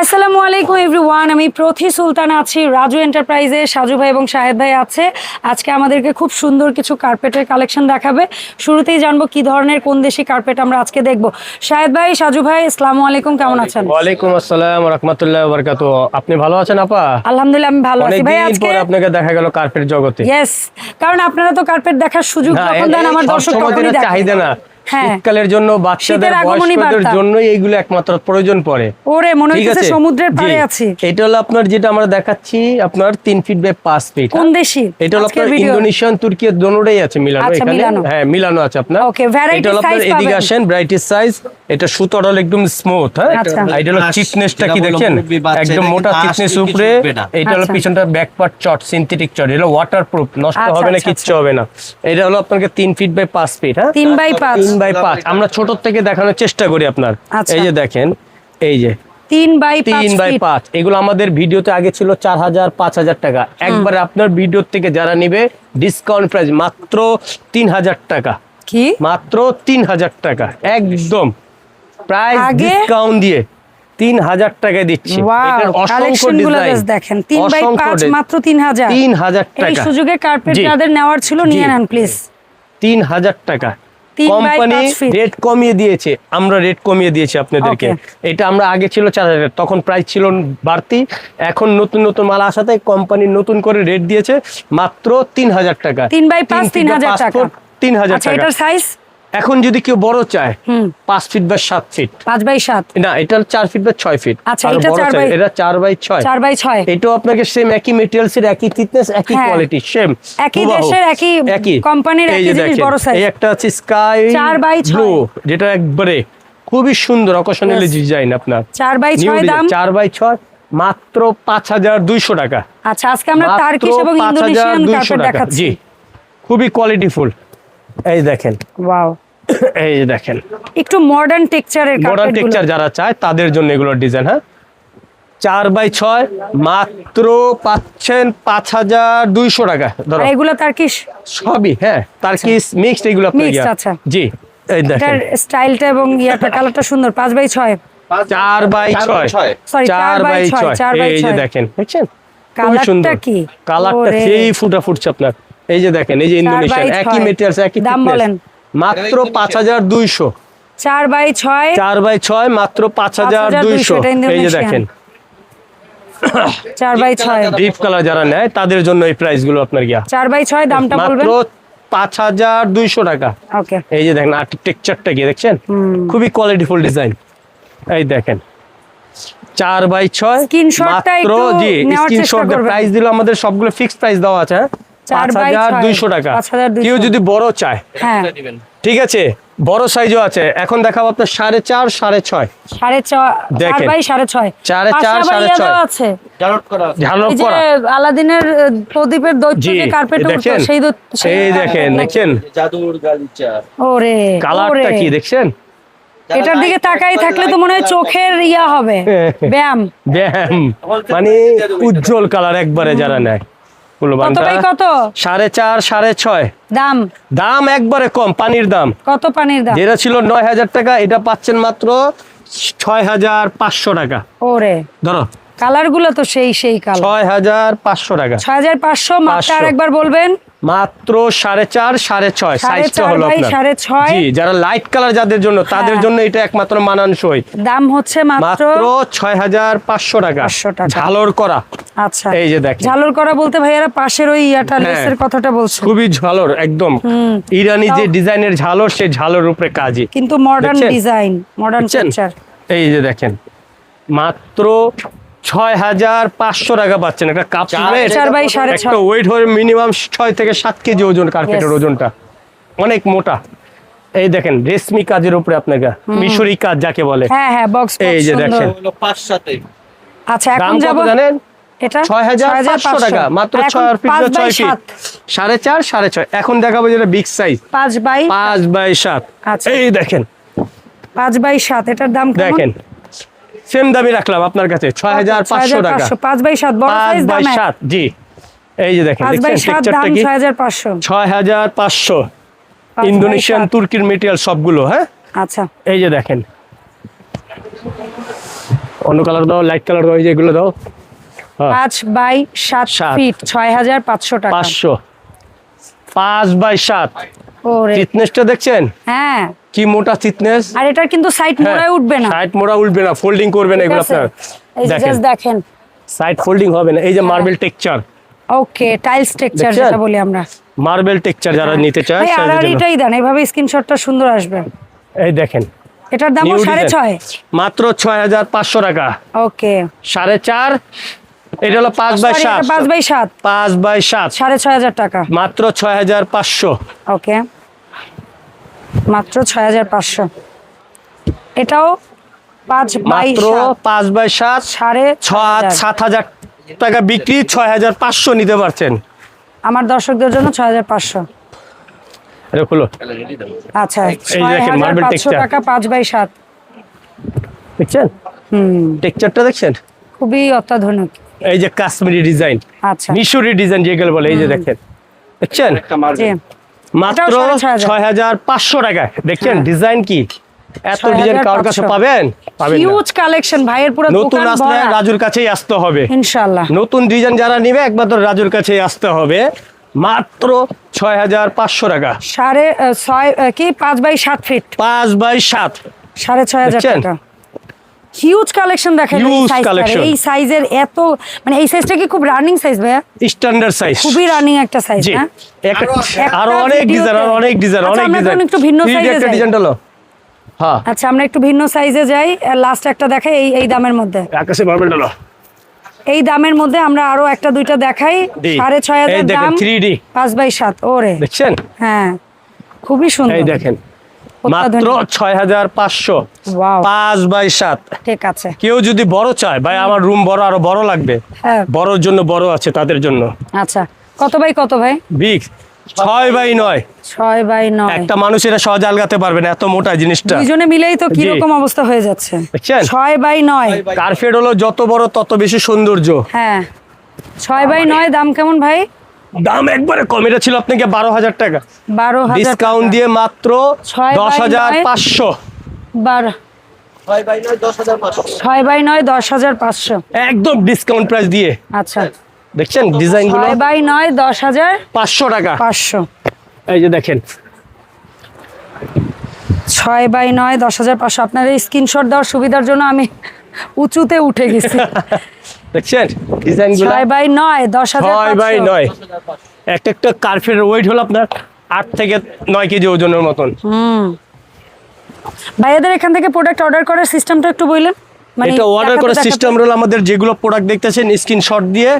আসসালামু আলাইকুম এভরিওয়ান আমি প্রথি সুলতান আছি রাজু এন্টারপ্রাইজে সাজু ভাই এবং শাহেদ ভাই আছে। আজকে আমাদেরকে খুব সুন্দর কিছু কার্পেটের কালেকশন দেখাবে। শুরুতেই জানব কি ধরনের কোন দেশি কার্পেট আমরা আজকে দেখব। শাহেদ ভাই সাজু ভাই আসসালামু আলাইকুম কেমন আছেন? ওয়ালাইকুম আসসালাম রহমতুল্লাহ বরকাত আপনি ভালো আছেন আপা? আলহামদুলিল্লাহ আমি ভালো আছি। ভাই আজকে আপনাকে দেখা গেল কার্পেট জগতে। ইয়েস কারণ আপনারা তো কার্পেট দেখার সুযোগ যখন দেন আমার দর্শক তখনই দেখে। চাহিদা না। শীতকালের জন্য বাচ্চাদের বয়স্কদের জন্য এইগুলো একমাত্র প্রয়োজন পড়ে। ওরে মনে হচ্ছে সমুদ্রের পাড়ে আছি। এটা হলো আপনার যেটা আমরা দেখাচ্ছি আপনার তিন ফিট বাই পাঁচ ফিট কোন দেশি? এটা হলো আপনার ইন্দোনেশিয়ান তুর্কি দোনোটাই আছে মিলানো আচ্ছা, এখানে। হ্যাঁ মিলানো আছে আপনার। Variety এটা হলো আপনার এদিকে আসেন ব্রাইটিস সাইজ এটা সুতোর হলো একদম স্মুথ হ্যাঁ? এটা হলো চিকনেসটা কি দেখেন? একদম মোটা চিকনেস উপরে। এটা হলো আচ্ছা। পিছনটা ব্যাক পার্ট চট সিনথেটিক চট এটা ওয়াটারপ্রুফ নষ্ট আচ্ছা, হবে না কিচ্ছু হবে না। এটা হলো আপনাকে তিন ফিট বাই পাঁচ ফিট হ্যাঁ? তিন বাই পাঁচ। তিন বাই পাঁচ। আমরা ছোট থেকে দেখানোর চেষ্টা করি আপনার। আচ্ছা। এই যে দেখেন এই যে। তিন বাই তিন বাই পাঁচ। এগুলো আমাদের ভিডিওতে আগে ছিল চার হাজার পাঁচ হাজার টাকা। একবারে আপনার ভিডিও থেকে যারা নিবে ডিসকাউন্ট প্রাইস মাত্র তিন হাজার টাকা। কি? মাত্র তিন হাজার টাকা। একদম। প্রাইস ডিসকাউন্ট দিয়ে তিন হাজার টাকায় দিচ্ছি। দেখেন। তিন বাই পাঁচ মাত্র তিন হাজার। তিন হাজার এই টাকা। সুযোগে কার্পেট। যাদের নেওয়ার ছিল নিয়ে নেন প্লিজ তিন হাজার টাকা। কোম্পানি রেট কমিয়ে দিয়েছে। আমরা রেট কমিয়ে দিয়েছি আপনাদেরকে। এটা আমরা আগে ছিল চার হাজার। তখন প্রাইস ছিল বাড়তি। এখন নতুন নতুন মাল আসাতে কোম্পানি নতুন করে রেট দিয়েছে মাত্র তিন হাজার টাকা। তিন বাই পাঁচ, তিন হাজার টাকা। তিন হাজার টাকা। এটার সাইজ এখন যদি কেউ বড় চায় হুম। পাঁচ ফিট বা সাত ফিট পাঁচ বাই সাত? না এটা চার ফিট বা ছয় ফিট আচ্ছা, এটা চার বাই- বাই ছয়। চার বাই ছয়। এটাও আপনাকে সেম একই মেটেরিয়ালস এর একই থিকনেস একই হ্যাঁ। কোয়ালিটি সেম একই দেশের, একই একই। কোম্পানির একই জিনিস, বড় size। এই একটা আছে স্কাই চার by ছয়। ব্লু যেটা একবারে খুবই সুন্দর অকশনালি ডিজাইন আপনার। চার বাই ছয় দাম? চার বাই ছয় মাত্র পাঁচ হাজার দুইশো টাকা। আচ্ছা আজকে আমরা টার্কিশ এবং ইন্দোনেশিয়ান কার্পেট। দেখাচ্ছি। জি খুবই কোয়ালিটিফুল এই দেখেন। ওয়াও এই যে দেখেন। একটু মডার্ন টেক্সচারের মডার্ন টেক্সচার যারা চায় তাদের জন্য এগুলোর ডিজাইন হ্যাঁ? চার বাই ছয় মাত্র পাচ্ছেন পাঁচ হাজার দুইশো টাকা। ধরো। এগুলো টার্কিশ সবই হ্যাঁ তার কি মিক্সড এগুলো আপনার আচ্ছা। জি এই দেখেন। স্টাইলটা এবং ইয়াটা কালারটা সুন্দর। পাঁচ বাই ছয়? চার বাই ছয়। ছয়। চার বাই ছয় চার বাই এই যে দেখেন দেখছেন? খুবই কালারটা সুন্দর। কি? কালারটা সেই ফুটা ফুটছে আপনার। এই যে দেখেন এই যে ইন্দোনেশিয়ান একই। মেটেরিয়ালস একই দাম বলেন। মাত্র পাঁচ হাজার দুইশো। চার বাই ছয়? চার বাই ছয় মাত্র পাঁচ হাজার দুইশো। এই যে দেখেন। চার বাই ছয়। ডিপ কালার যারা নেয় তাদের জন্য এই প্রাইসগুলো আপনার গিয়া। চার বাই ছয় দামটা মাত্র পাঁচ হাজার দুইশো টাকা। এই যে দেখেন আর্কিটেকচারটা কি দেখছেন? খুবই কোয়ালিটিফুল ডিজাইন এই দেখেন। চার বাই ছয় মাত্র একটু জি নেওয়ার স্ক্রিনশট করবেন। প্রাইস দিল আমাদের সবগুলো ফিক্সড প্রাইস দেওয়া আছে হ্যাঁ? টাকা। কেউ যদি বড় চায় হ্যাঁ। ঠিক আছে? বড় সাইজও আছে। এখন দেখাবো আপনার সাড়ে চার সাড়ে ছয়। সাড়ে ছয় চার। সাড়ে ছয়। চার, ছয়। আছে। আলাদিনের প্রদীপের যে কার্পেট দেখছেন সেই সেই দেখেন দেখছেন জাদুর গালিচা ওরে কালারটা ওরে। কি দেখছেন? এটার দিকে তাকাই থাকলে তো মনে হয় চোখের ইয়া হবে। ব্যায়াম। ব্যায়াম। মানে উজ্জ্বল কালার একবারে যারা নেয়। কুলবানটা। কত কত? সাড়ে চার সাড়ে ছয়। দাম? দাম একবারে কম পানির দাম। কত পানির দাম? যেটা ছিল নয় হাজার টাকা এটা পাচ্ছেন মাত্র ছয় হাজার পাঁচশো টাকা। ওরে। ধরো। কালারগুলো তো সেই সেই কালার। ছয় হাজার পাঁচশো টাকা। ছয় হাজার পাঁচশো মাত্র 500 আরেকবার বলবেন। মাত্র সাড়ে চার সাড়ে ছয় সাইজটা হলো সাড়ে ছয়। জি যারা লাইট কালার যাদের জন্য তাদের হ্যাঁ। জন্য এটা একমাত্র মানানসই। দাম হচ্ছে মাত্র ছয় হাজার পাঁচশো টাকা। 500 ঝালর করা। আচ্ছা। এই যে দেখেন। ঝালর করা বলতে ভাইয়ারা পাশের ওই ইয়াটা হ্যাঁ। লেসের কথাটা বলছে খুবই ঝালর একদম। ইরানি যে ডিজাইনের ঝালর সেই ঝালর উপরে কাজই কিন্তু মডার্ন ডিজাইন মডার্ন? এই যে দেখেন। মাত্র ছয় হাজার পাঁচশো টাকা পাচ্ছেন। একটা কাপ ওয়েট হবে মিনিমাম ছয়। থেকে সাত কেজি ওজন কার্পেটের ওজনটা। অনেক মোটা। এই দেখেন রেশমি কাজের উপরে আপনাকে মিশরি কাজ যাকে বলে। হ্যাঁ হ্যাঁ বক্স এই যে দেখেন। পাঁচ সাথে। আচ্ছা এখন যাব জানেন? এটা? ছয় হাজার পাঁচশো টাকা মাত্র আর ছয় ফিট পাঁচ ছয় ফিট সাত। সাড়ে চার সাড়ে ছয়। এখন দেখাবো যেটা বিগ সাইজ পাঁচ বাই পাঁচ বাই সাত। আচ্ছা। এই দেখেন। পাঁচ বাই সাত এটার দাম কেমন? দেখেন। সেম দামি রাখলাম আপনার কাছে ছয় হাজার পাঁচশো টাকা। পাঁচ বাই সাত পাঁচ বাই সাত জি। এই যে দেখেন ছয় হাজার পাঁচশো। ইন্দোনেশিয়ান তুর্কির মেটেরিয়াল সবগুলো হ্যাঁ? আচ্ছা। এই যে দেখেন। অন্য কালার দাও লাইট কালার দাও এই যে এগুলো দাও। হ্যাঁ। পাঁচ বাই সাত। ফিট ছয় হাজার পাঁচশো টাকা। পাঁচশো। পাঁচ বাই সাত। ওরে থিকনেসটা দেখছেন? হ্যাঁ। কি মোটা থিকনেস আর এটার কিন্তু সাইড মোড়ায় উঠবে না। সাইড মোড়া উঠবে না ফোল্ডিং করবে না এগুলো আপনার। দেখেন। দেখেন। সাইড ফোল্ডিং হবে না। এই যে মার্বেল টেক্সচার ওকে টাইলস দেখছেন? যেটা বলি আমরা। মার্বেল টেক্সচার যারা নিতে চায় তাদের জন্য। আড়াআড়িটাই দেন। এইভাবে স্ক্রিনশটটা সুন্দর আসবে। এই দেখেন। এটার দাম New সাড়ে design। ছয়। মাত্র ছয় হাজার পাঁচশো টাকা। ওকে সাড়ে চার। এটা হলো পাঁচ বাই সাত। পাঁচ বাই সাত। পাঁচ বাই সাত। সাড়ে ছয় হাজার টাকা। মাত্র ছয় হাজার পাঁচশো। ওকে মাত্র ছয় হাজার পাঁচশো। এটাও পাঁচ বাই মাত্র পাঁচ বাই সাত সাড়ে ছ সাত হাজার। টাকা বিক্রি ছয় হাজার পাঁচশো নিতে পারছেন। আমার দর্শকদের জন্য ছয় হাজার পাঁচশো। এটা খুলো। আচ্ছা ছয় পাঁচশো টাকা পাঁচ বাই সাত। দেখছেন? হুম। টেক্সচারটা দেখছেন? খুবই অত্যাধুনিক। এই যে কাশ্মীরি ডিজাইন আচ্ছা। মিশরি ডিজাইন যেগুলো বলে এই যে দেখেন। দেখছেন? একটা জি। মার্বেল মাত্র ছয় হাজার। পাঁচশো টাকা। দেখছেন হ্যাঁ। ডিজাইন কি? এত ডিজাইন কারোর কাছে পাবেন? পাবেন হিউজ কালেকশন ভাইয়ের পুরো নতুন আসলে রাজুর কাছেই আসতে হবে। ইনশাআল্লাহ। নতুন ডিজাইন যারা নিবে একমাত্র রাজুর কাছেই আসতে হবে। মাত্র ছয় হাজার পাঁচশো টাকা। সাড়ে ছয় কি? পাঁচ বাই সাত ফিট পাঁচ বাই সাত। সাড়ে ছয় হাজার টাকা। হিউজ কালেকশন দেখেন এই সাইজের এত মানে এই সাইজটা কি খুব রানিং সাইজ ভাইয়া? স্ট্যান্ডার্ড সাইজ খুবই রানিং একটা সাইজ হ্যাঁ? একটা অনেক ডিজাইন আরও অনেক ডিজাইন আচ্ছা, অনেক আমরা ডিজাইন একটু ভিন্ন একটা হ্যাঁ। আচ্ছা আমরা একটু ভিন্ন সাইজে যাই। লাস্ট একটা দেখাই এই এই দামের মধ্যে। আকাশে এই দামের মধ্যে আমরা আরও একটা দুইটা দেখাই। সাড়ে ছয় এই হাজার দেখেন দাম। 3D পাঁচ বাই সাত ওরে। দেখছেন? হ্যাঁ। খুবই সুন্দর। এই দেখেন। মাত্র ছয় হাজার পাঁচশো। পাঁচ বাই সাত। ঠিক আছে। কেউ যদি বড় চায় ভাই আমার রুম বড় আরও বড় লাগবে। হ্যাঁ। বড়র জন্য বড় আছে তাদের জন্য। আচ্ছা কত বাই কত ভাই? বিগ ছয় বাই নয়। ছয় বাই নয়। একটা মানুষ এটা সহজে আলগাতে পারবে না এত মোটা জিনিসটা। দুইজনে মিলেই তো কীরকম অবস্থা হয়ে যাচ্ছে। ছয় বাই নয়। কার্পেট হলো যত বড় তত বেশি সৌন্দর্য। হ্যাঁ। ছয় বাই নয় দাম কেমন ভাই? দাম একবারে কম এটা ছিল আপনাকে বারো হাজার টাকা। বারো হাজার ডিসকাউন্ট দিয়ে মাত্র ছয় দশ হাজার পাঁচশো। বারো। ছয় বাই নয় দশ হাজার পাঁচশো। ছয় বাই নয় দশ হাজার পাঁচশো। একদম ডিসকাউন্ট প্রাইস দিয়ে। আচ্ছা। দেখছেন ডিজাইনগুলো ছয় বাই নয় দশ হাজার পাঁচশো টাকা। পাঁচশো। এই যে দেখেন। ছয় বাই নয় দশ হাজার পাঁচশো। আপনার এই স্ক্রিনশট দেওয়ার সুবিধার জন্য আমি উঁচুতে উঠে গেছি। দেখছেন? ডিজাইনগুলো? ছয় বাই নয় দশ হাজার ছয় বাই পাঁচশো। নয়। একটা একটা কার্পেটের ওয়েট হলো আপনার আট থেকে নয় কেজি ওজনের মতন। ভাইয়াদের এখান থেকে প্রোডাক্ট অর্ডার করার সিস্টেমটা একটু বললেন? মানে এটা অর্ডার করার সিস্টেম হলো আমাদের যেগুলো প্রোডাক্ট দেখতেছেন স্ক্রিনশট দিয়ে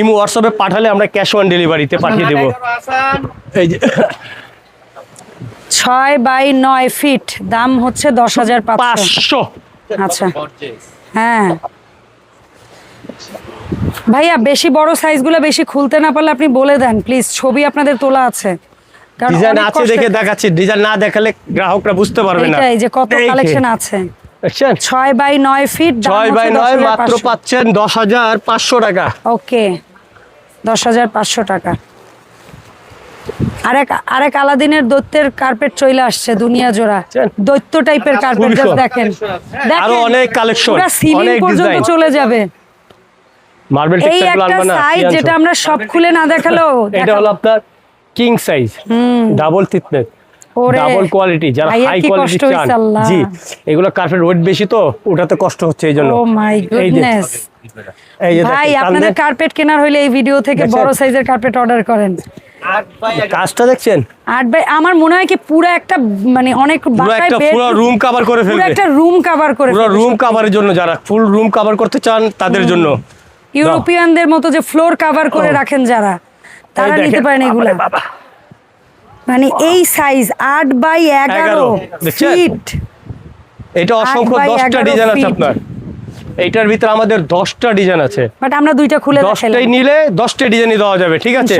ইমো হোয়াটসঅ্যাপে পাঠালে আমরা ক্যাশ অন ডেলিভারিতে পাঠিয়ে দেবো। এই যে ছয় বাই নয় ফিট দাম হচ্ছে দশ হাজার পাঁচশো। আচ্ছা। হ্যাঁ। ভাইয়া বেশি বড় সাইজগুলো বেশি খুলতে না পারলে আপনি বলে দেন প্লিজ ছবি আপনাদের তোলা আছে। ডিজাইন আছে দেখে দেখাচ্ছি ডিজাইন না দেখালে গ্রাহকরা বুঝতে পারবে না। এইটাই যে কত কালেকশন আছে। দেখছেন ছয় বাই নয় ফিট ছয় বাই নয় মাত্র পাচ্ছেন দশ হাজার পাঁচশো টাকা। ওকে দশ হাজার পাঁচশো টাকা। আরেক আরেক আলাদিনের দৈত্যের কার্পেট চলে আসছে দুনিয়া জোড়া। দৈত্য টাইপের কার্পেট। দেখেন। আরও অনেক collection, পুরো সিলিং পর্যন্ত চলে যাবে। মার্বেল টেক্সচার একটা আনবা না সাইজ যেটা আমরা সব খুলে না দেখালেও এটা হলো আপনার king size double thickness double quality যারা হাই কোয়ালিটি চান। আল্লাহ। জি এগুলো কার্পেট ওয়েট বেশি তো ওটাতে কষ্ট হচ্ছে এই জন্য। ও মাই গুডনেস এই যে ভাই আপনাদের কার্পেট কেনার হলে এই ভিডিও থেকে বড় সাইজের কার্পেট অর্ডার করেন। কাজটা দেখছেন? আট বাই আমার মনে হয় কি পুরো একটা মানে অনেক পুরো রুম কভার করে ফেলবে। একটা রুম কভার করে পুরো রুম কভারের জন্য যারা ফুল রুম কভার করতে চান তাদের জন্য। ইউরোপিয়ানদের মতো যে ফ্লোর কভার করে রাখেন যারা তারা নিতে পারেন এগুলা। মানে এই সাইজ আট বাই এগারো, ফিট এটা অসংখ্য দশটা ডিজাইন আছে আপনার। এইটার ভিতরে আমাদের দশটা ডিজাইন আছে। বাট আমরা দুইটা খুলে দশটাই নিলে দশটা ডিজাইনই দেওয়া যাবে ঠিক আছে?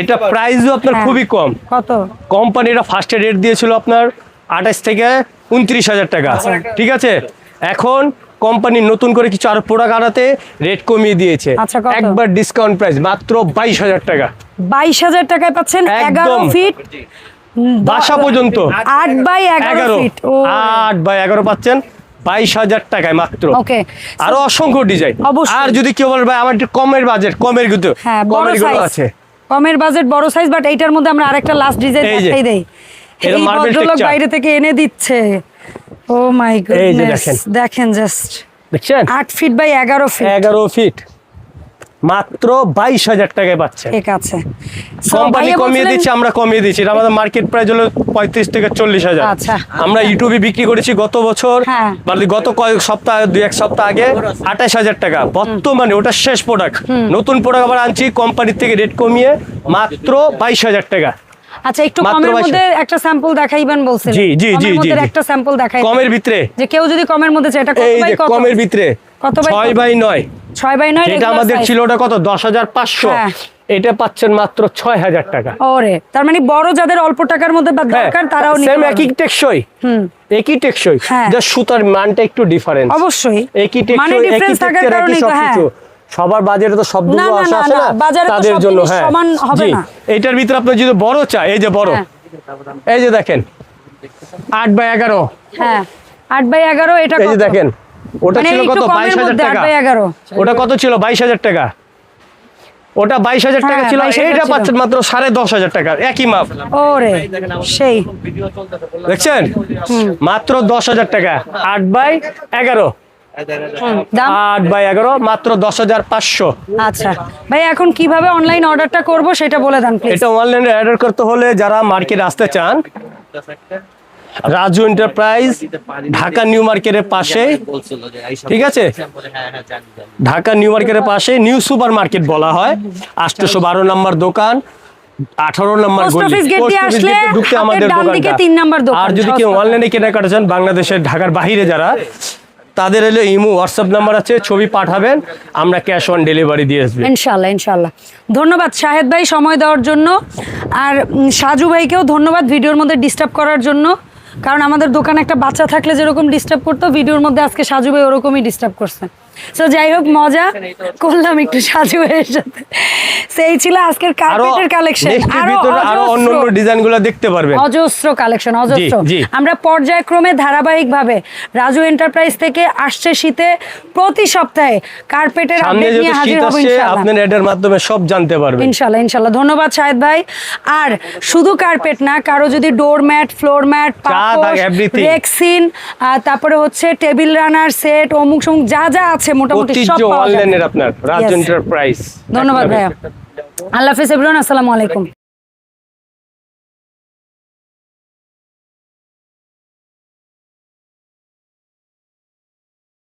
এটা প্রাইসও আপনার হ্যাঁ। খুবই কম। কত? কোম্পানিরা ফার্স্টে রেট দিয়েছিল আপনার আঠাশ থেকে উনত্রিশ হাজার টাকা আচ্ছা। ঠিক আছে? এখন কোম্পানি নতুন করে কিছু আরও প্রোডাক্ট আনাতে রেট কমিয়ে দিয়েছে। আচ্ছা, একবার ডিসকাউন্ট প্রাইস মাত্র বাইশ হাজার টাকা। বাইশ হাজার টাকায় পাচ্ছেন এগারো ফিট বাসা পর্যন্ত। আট বাই এগারো ফিট আট বাই এগারো পাচ্ছেন। বাইশ হাজার টাকায় মাত্র। ওকে আরও অসংখ্য ডিজাইন। আর যদি কেউ বলে ভাই আমার একটু কমের বাজেট কমের কিন্তু হ্যাঁ বড় কমেরগুলো সাইজ আছে। কমের বাজেট বড় সাইজ বাট এইটার মধ্যে আমরা আরেকটা লাস্ট ডিজাইন। দেখাই দেই। এই ভদ্রলোক বাইরে থেকে এনে দিচ্ছে। ও মাই গড দেখেন। দেখেন জাস্ট দেখছেন? আট ফিট বাই এগারো ফিট এগারো ফিট মাত্র বাইশ হাজার টাকায় পাচ্ছে। ঠিক আছে। কোম্পানি কমিয়ে দিচ্ছি আমরা কমিয়ে দিচ্ছি। এটা আমাদের মার্কেট প্রাইস হলো পঁয়ত্রিশ থেকে চল্লিশ হাজার। আচ্ছা। আমরা ইউটিউবে বিক্রি করেছি গত বছর। হ্যাঁ। মানে গত কয়েক সপ্তাহ দুই এক সপ্তাহ আগে আঠাশ হাজার টাকা। বর্তমানে ওটা শেষ প্রোডাক্ট নতুন প্রোডাক্ট আবার আনছি কোম্পানির থেকে রেট কমিয়ে মাত্র বাইশ হাজার টাকা। আচ্ছা একটু কমের মধ্যে একটা স্যাম্পল দেখাইবেন বলছিলেন। জি, জি, জি, জি, একটা স্যাম্পল দেখাই কমের ভিতরে। যে কেউ যদি কমের মধ্যে চায় এটা কত বাই কত? কমের ভিতরে। কত বাই ছয় বাই নয়। ছয় বাই নয় যেটা regular আমাদের ছিল ওটা কত? দশ হাজার পাঁচশো। হ্যাঁ। এটা পাচ্ছেন মাত্র ছয় হাজার টাকা। ওরে তার মানে বড় যাদের অল্প টাকার মধ্যে হ্যাঁ দরকার তারাও সেম একই টেকসই। হুম। একই টেকসই। হ্যাঁ। জাস্ট সুতার মানটা একটু ডিফারেন্স অবশ্যই। একই মানে টেকসই একই ডিফারেন্স থাকার হ্যাঁ সবকিছু। সবার বাজারে তো সব দুটো আসা আছে না, না? বাজারে তো তাদের সব জন্য জিনিস হ্যাঁ। সমান হবে জি। না। এটার ভিতরে আপনি যদি বড় চাই এই যে বড়। হ্যাঁ। এই যে দেখেন আট বাই এগারো। হ্যাঁ আট বাই এগারো এটা কত এই যে দেখেন ওটা মানে ছিল কত? কমের বাইশ হাজার মধ্যে, আট টাকা। বাই এগারো। ওটা কত ছিল? বাইশ হাজার টাকা। ওটা বাইশ হাজার টাকা হ্যাঁ, ছিল 22,000 এইটা। পাচ্ছেন মাত্র সাড়ে দশ হাজার টাকা। একই মাপ। ওরে সেই। দেখছেন? মাত্র দশ হাজার টাকা। আট বাই এগারো। হুম, দাম আট বাই এগারো মাত্র দশ হাজার পাঁচশো। আচ্ছা। ভাই এখন কীভাবে অনলাইন অর্ডারটা করব সেটা বলে দেন এটা অনলাইনে অর্ডার করতে হলে যারা মার্কেটে আসতে চান রাজু এন্টারপ্রাইজ ঢাকা নিউ মার্কেটের পাশে ঠিক আছে? ঢাকা নিউ মার্কেটের পাশে নিউ সুপার মার্কেট বলা হয় আটশোশো বারো নম্বর দোকান আঠারো নম্বর ঢুকতে আমাদের আর যদি কেউ অনলাইনে কেনাকাটা চান বাংলাদেশের ঢাকার বাহিরে যারা তাদের হলো ইমো হোয়াটসঅ্যাপ নাম্বার আছে, ছবি পাঠাবেন, আমরা ক্যাশ অন ডেলিভারি দিয়ে আসব। ইনশাল্লাহ ইনশাল্লাহ ধন্যবাদ শাহেদ ভাই সময় দেওয়ার জন্য। আর সাজু ভাইকেও ধন্যবাদ ভিডিওর মধ্যে ডিস্টার্ব করার জন্য। কারণ আমাদের দোকানে একটা বাচ্চা থাকলে যেরকম ডিস্টার্ব করতো, ভিডিওর মধ্যে আজকে সাজু ভাই ওরকমই ডিস্টার্ব করছে। সো যাই হোক মজা করলাম একটু সাজু ভাইয়ের সাথে। সেই ছিল আজকের কার্পেটের কালেকশন আরও ভিতরে আরও অন্য অন্য অজস্র ডিজাইনগুলো দেখতে পারবেন। অজস্র কালেকশন অজস্র। আমরা পর্যায়ক্রমে ধারাবাহিকভাবে রাজু এন্টারপ্রাইজ থেকে আসছে শীতে প্রতি সপ্তাহে কার্পেটের আপডেট নিয়ে হাজির হব ইনশাআল্লাহ। আপনার এডের মাধ্যমে সব জানতে পারবেন। ইনশাল্লাহ ইনশাল্লাহ ধন্যবাদ শাহেদ ভাই। আর শুধু কার্পেট না কারও যদি door mat floor mat everything। Rexine তারপরে হচ্ছে টেবিল রানার সেট অমুক সমুক যা যা আছে মোটামুটি সব পাওয়া যাবে। আপনার রাজ এন্টারপ্রাইজ ধন্যবাদ ভাইয়া। আল্লাহ হাফিজ এভরিওয়ান আসসালামু আলাইকুম।